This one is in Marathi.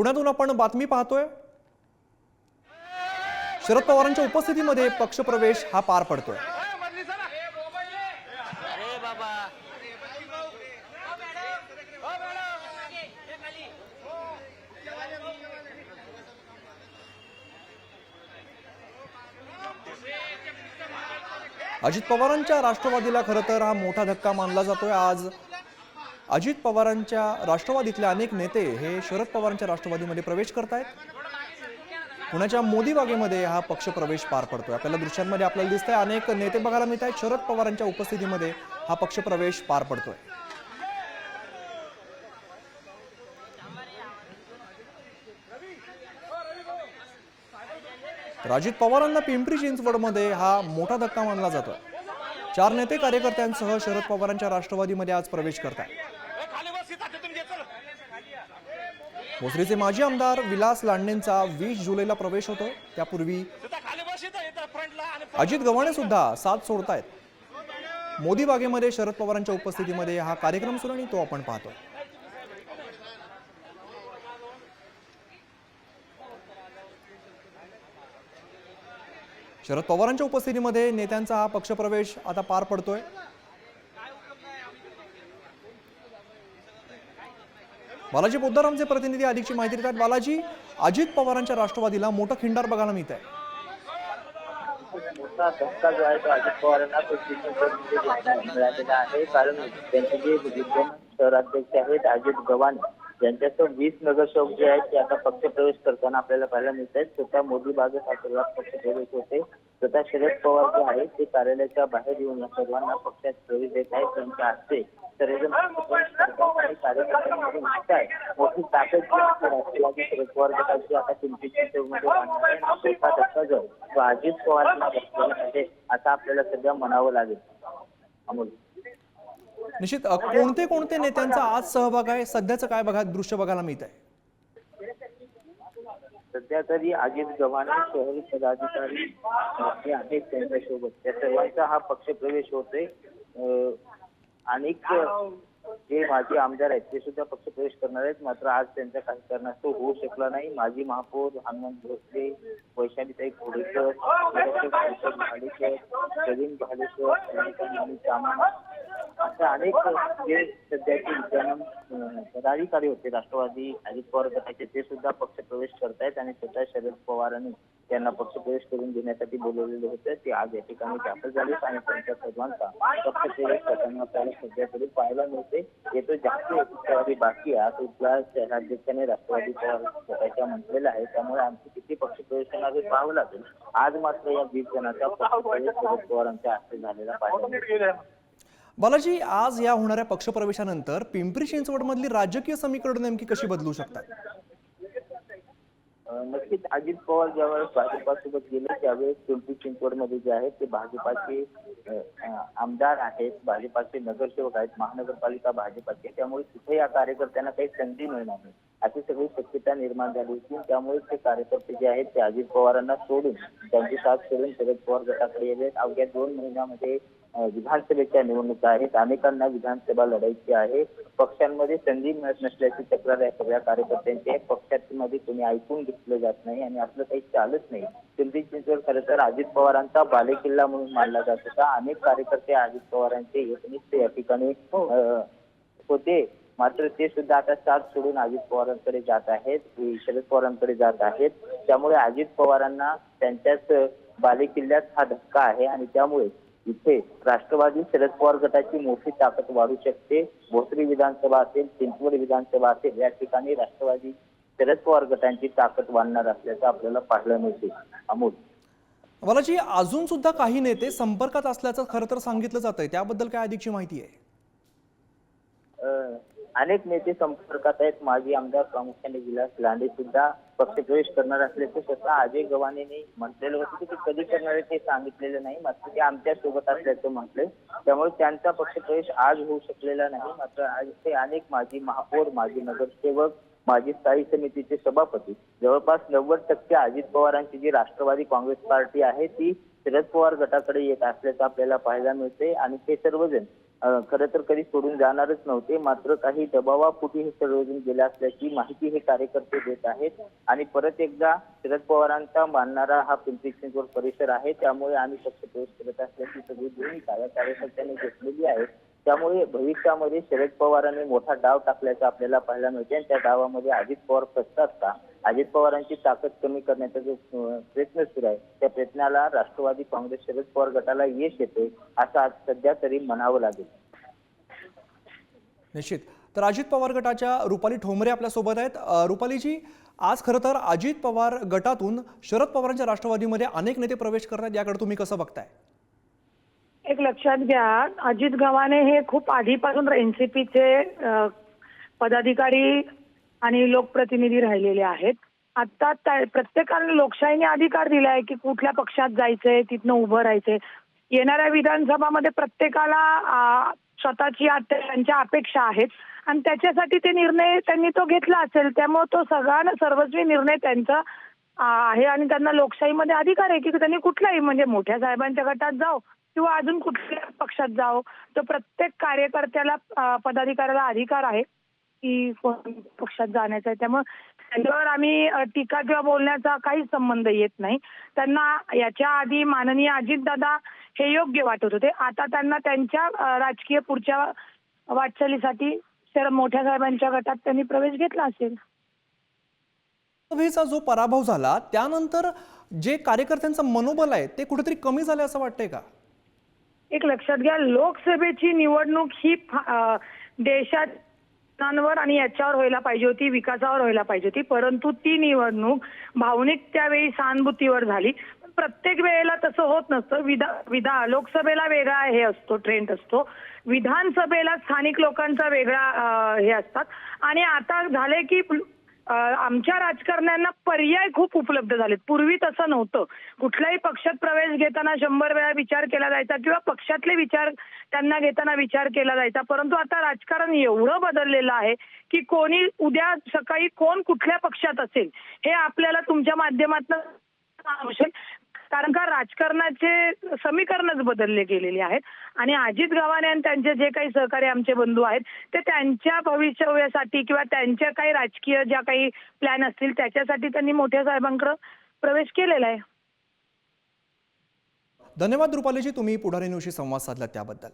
पुण्यातून आपण बातमी पाहतोय. शरद पवारांच्या उपस्थितीमध्ये पक्षप्रवेश हा पार पडतोय. अजित पवारांच्या राष्ट्रवादीला खरं तर हा मोठा धक्का मानला जातोय. आज अजित पवारांच्या राष्ट्रवादीतले अनेक नेते हे शरद पवारांच्या राष्ट्रवादीमध्ये प्रवेश करतायत. पुण्याच्या मोदी बागेमध्ये हा पक्ष प्रवेश पार पडतोय. आपल्याला दृश्यांमध्ये आपल्याला दिसतंय अनेक नेते बघायला मिळत आहेत शरद पवारांच्या उपस्थितीमध्ये हा पक्ष प्रवेश पार पडतोय. अजित पवारांना पिंपरी चिंचवडमध्ये हा मोठा धक्का मानला जातोय. चार नेते कार्यकर्त्यांसह शरद पवारांच्या राष्ट्रवादीमध्ये आज प्रवेश करत आहेत भोसरीचे माजी आमदार विलास लांडेंचा वीस जुलैला प्रवेश होतो. त्यापूर्वी अजित गव्हाणे सुद्धा साथ सोडतायत. मोदी बागेमध्ये शरद पवारांच्या उपस्थितीमध्ये हा कार्यक्रम सुरू आणि तो आपण पाहतो. शरद पवारांच्या उपस्थितीमध्ये नेत्यांचा हा पक्षप्रवेश आता पार पडतोय. बालाजी पोद्दार आमचे प्रतिनिधी अधिकची माहिती देतात बालाजी अजित पवारांच्या राष्ट्रवादीला मोठं खिंडार बघायला मिळत आहे मोठा धक्का जो आहे तो अजित पवारांना मिळालेला आहे. कारण त्यांचे जे विद्यमान शहराध्यक्ष आहेत अजित गव्हाण यांच्यासह वीस नगरसेवक जे आहेत ते आता पक्षप्रवेश करताना आपल्याला पाहायला मिळत आहेत स्वतः मोदी बागेत हा सर्वात पक्षप्रवेश होते. स्वतः शरद पवार जे आहेत ते कार्यालयाच्या बाहेर येऊन सर्वांना पक्षात प्रवेश देत आहेत. त्यांच्या हस्ते सर्वजण कार्यकर्त्यांमध्ये उत्साह आहे. मोठी ताकद राष्ट्रवादी गटाची आता पिंपरी चिंचवडमध्ये वाढणार अजित पवारांना बसलेला आता आपल्याला सध्या म्हणावं लागेल अमोल निश्चित कोणते कोणते नेत्यांचा आज सहभाग आहे? सध्याचं काय बघा दृश्य बघायला मिळत आहे सध्या तरी अजित गव्हाणे शहरी पदाधिकारी अ, आहेत त्यांच्यासोबत. त्या सर्वांचा हा पक्ष प्रवेश होतोय अनेक जे माजी आमदार आहेत ते सुद्धा पक्ष प्रवेश करणार आहेत. मात्र आज त्यांचा काही कारणास्तव होऊ शकला नाही. माजी महापौर हनुमंत भोसले वैशालीताई खोडेकर भाडेकर प्रवीण भाडेकर अशा अनेक जे सध्याचे विद्यमान पदाधिकारी होते राष्ट्रवादी अजित पवार गटाचे ते सुद्धा पक्ष प्रवेश करतायत आणि स्वतः शरद पवारांनी त्यांना पक्ष प्रवेश करून देण्यासाठी बोलवलेले होते. ते आज या ठिकाणी दाखल झाले आणि त्यांच्या सर्वांचा पक्ष प्रवेश करताना आपल्याला सध्या तरी पाहायला मिळते. येतो जास्त राष्ट्रवादी बाकी आहे. तुला शहराध्यक्षाने राष्ट्रवादी पवार गटाच्या म्हटलेलं आहे. त्यामुळे आमची किती पक्ष प्रवेश होणार हे पाहावं लागेल. आज मात्र या वीस जणांचा पक्ष प्रवेश शरद पवारांच्या हस्ते झालेला पाहायला मिळतो. बालाजी आज या होणाऱ्या पक्षप्रवेशानंतर पिंपरी चिंचवडमधली राजकीय समीकरण नेमकी कशी बदलू शकतात? नक्कीच अजित पवार ज्यावेळेस भाजपासोबत गेले त्यावेळेस पिंपरी चिंचवडमध्ये जे आहेत ते भाजपाचे आमदार आहेत भाजपाचे नगरसेवक आहेत महानगरपालिका भाजपाचे त्यामुळे तिथे या कार्यकर्त्यांना काही संधी मिळणार नाही. अशी सगळी शक्यता निर्माण झाली होती. त्यामुळे ते कार्यकर्ते जे आहेत ते अजित पवारांना सोडून त्यांची साथ सोडून शरद पवार गटाकडे येत अवघ्या दोन महिन्यामध्ये विधानसभेच्या निवडणुका आहेत. अनेकांना विधानसभा लढायची आहे. पक्षांमध्ये संधी मिळत नसल्याची तक्रार या सगळ्या कार्यकर्त्यांची आहे. पक्षामध्ये कोणी ऐकून घेतलं जात नाही आणि आपलं काही चालत नाही. पिंपरी चिंचवड खरं तर अजित पवारांचा बालेकिल्ला म्हणून मानला जात होता. अनेक कार्यकर्ते अजित पवारांचे एकनिष्ठ या ठिकाणी अं, होते. मात्र ते सुद्धा आता साथ सोडून अजित पवारांकडे जात आहेत. शरद पवारांकडे जात आहेत. त्यामुळे अजित पवारांना त्यांच्याच बालेकिल्ल्यात हा धक्का आहे आणि त्यामुळे इथे राष्ट्रवादी शरद पवार गटाची मोठी ताकद वाढू शकते भोसरी विधानसभा असेल चिंचवड विधानसभा असेल या ठिकाणी राष्ट्रवादी शरद पवार गटांची ताकद वाढणार असल्याचं आपल्याला पाहायला मिळते. अमोल. बालाजी अजून सुद्धा काही नेते संपर्कात असल्याचं खरं तर सांगितलं जातंय. त्याबद्दल काय अधिकची माहिती आहे? अनेक नेते संपर्कात आहेत. माजी आमदार प्रामुख्याने विलास लांडे सुद्धा पक्षप्रवेश करणार असल्याचे स्वतः अजय गव्हाणेंनी म्हटलेलं होतं की ते कधी करणार आहे ते सांगितलेलं नाही. मात्र ते आमच्यासोबत असल्याचं म्हटलंय. त्यामुळे त्यांचा पक्षप्रवेश आज होऊ शकलेला नाही. मात्र आज ते अनेक माजी महापौर माजी नगरसेवक माजी स्थायी समितीचे सभापती. जवळपास नव्वद टक्के अजित पवारांची जी राष्ट्रवादी काँग्रेस पार्टी आहे ती शरद पवार गटाकडे येत असल्याचं आपल्याला पाहायला मिळते आणि ते सर्वजण खरं तर कधी सोडून जाणारच नव्हते मात्र काही दबावापोटी हे सर्वजण गेले असल्याची माहिती हे कार्यकर्ते देत आहेत. आणि परत एकदा शरद पवारांचा मानणारा हा पिंपरी चिंचवड परिसर आहे त्यामुळे आम्ही पक्ष प्रवेश करत असल्याची सगळी भूमिका या कार्यकर्त्यांनी घेतलेली आहे. त्यामुळे भविष्यामध्ये शरद पवारांनी मोठा डाव टाकल्याचं आपल्याला पाहायला मिळते आणि त्या डावामध्ये अजित पवार फसतात का? अजित पवारांची ताकद कमी करण्याचा जो प्रयत्न सुरू आहे त्या प्रयत्नाला राष्ट्रवादी काँग्रेस शरद पवार गटाला यश येते असं आज सध्या तरी म्हणावं लागेल. निश्चित. तर अजित पवार गटाच्या रुपाली ठोंबरे आपल्यासोबत आहेत. रुपालीजी आज खरं तर अजित पवार गटातून शरद पवारांच्या राष्ट्रवादीमध्ये अनेक नेते प्रवेश करतात याकडे तुम्ही कसं बघताय? एक लक्षात घ्या अजित गव्हाणे हे खूप आधीपासून एनसीपीचे पदाधिकारी आणि लोकप्रतिनिधी राहिलेले आहेत. आता प्रत्येकाने लोकशाहीने अधिकार दिलाय की कुठल्या पक्षात जायचंय तिथनं उभं राहायचंय. येणाऱ्या विधानसभामध्ये प्रत्येकाला स्वतःची त्यांच्या अपेक्षा आहेत. आणि त्याच्यासाठी ते निर्णय त्यांनी तो घेतला असेल त्यामुळे तो सगळा सर्वस्वी निर्णय त्यांचा आहे. आणि त्यांना लोकशाहीमध्ये अधिकार आहे की त्यांनी कुठल्याही म्हणजे मोठ्या साहेबांच्या गटात जाओ किंवा अजून कुठल्या पक्षात जाओ तर प्रत्येक कार्यकर्त्याला पदाधिकाऱ्याला अधिकार आहे. की पक्षात जाण्याचा आहे. त्यामुळे त्यांच्यावर आम्ही टीका किंवा बोलण्याचा काहीच संबंध येत नाही. त्यांना याच्या आधी माननीय अजितदादा हे योग्य वाटत होते. आता त्यांना त्यांच्या राजकीय पुढच्या वाटचालीसाठी शर मोठ्या साहेबांच्या गटात त्यांनी प्रवेश घेतला असेल. लोकसभेचा जो पराभव झाला त्यानंतर जे कार्यकर्त्यांचं मनोबल आहे ते कुठेतरी कमी झालं असं वाटतंय का? एक लक्षात घ्या लोकसभेची निवडणूक ही देशात प्रश्नांवर आणि याच्यावर व्हायला पाहिजे होती विकासावर व्हायला पाहिजे होती. परंतु ती निवडणूक भावनिक त्यावेळी सहानुभूतीवर झाली. प्रत्येक वेळेला तसं होत नसतं. विधा विधा लोकसभेला वेगळा हे असतो ट्रेंड असतो. विधानसभेला स्थानिक लोकांचा वेगळा हे असतात. आणि आता झाले की आमच्या राजकारण्यांना पर्याय खूप उपलब्ध झालेत. पूर्वी तसं नव्हतं. कुठल्याही पक्षात प्रवेश घेताना शंभर वेळा विचार केला जायचा किंवा पक्षातले विचार त्यांना घेताना विचार केला जायचा. परंतु आता राजकारण एवढं बदललेलं आहे की कोणी उद्या सकाळी कोण कुठल्या पक्षात असेल हे आपल्याला तुमच्या माध्यमातून कारण का राजकारणाचे समीकरणच बदलले गेलेले आहेत. आणि अजित गव्हाणे आणि त्यांचे जे काही सहकारी आमचे बंधू आहेत ते त्यांच्या भविष्यासाठी किंवा त्यांच्या काही राजकीय ज्या काही प्लॅन असतील त्याच्यासाठी त्यांनी मोठ्या साहेबांकडे प्रवेश केलेला आहे. धन्यवाद रुपालीजी तुम्ही पुढारी न्यूजशी संवाद साधला त्याबद्दल.